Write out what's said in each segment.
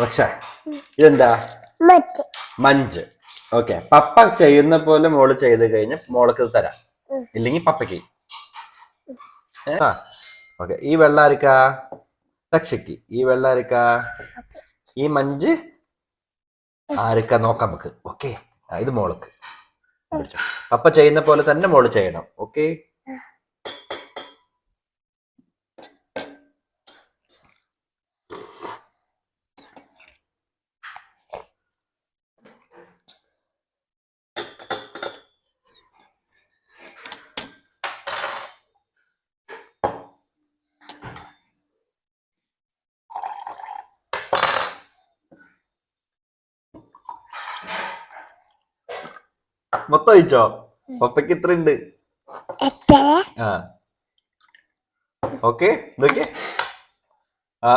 പക്ഷേ ഇതെന്താ? Munch. Okay. പപ്പ ചെയ്യുന്ന പോലെ മോൾ ചെയ്ത് കഴിഞ്ഞ് മോൾക്ക് ഇത് തരാം. ഇല്ലെങ്കിൽ പപ്പയ്ക്ക് ഓക്കെ. ഈ വെള്ളം ആർക്കാ? രക്ഷയ്ക്ക്. ഈ വെള്ളം ആർക്കാ? ഈ മഞ്ച് ആർക്കാ നോക്കാം നമുക്ക്. ഓക്കെ. ഇത് മോൾക്ക്. പപ്പ ചെയ്യുന്ന പോലെ തന്നെ മോൾ ചെയ്യണം. ഓക്കെ. മൊത്തം ഒഴിച്ചോ പപ്പയ്ക്ക് ഇത്ര ഉണ്ട് ആ. ഓക്കെ ഇതൊക്കെ ആ.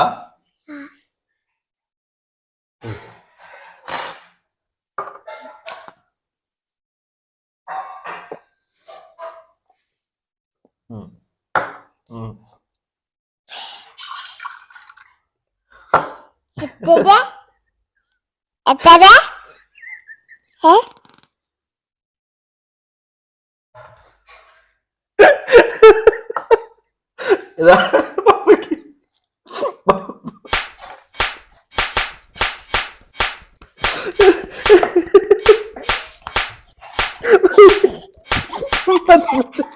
എത്ര? എത്ര? ഏ? Bak bakayım. Bak. Hadi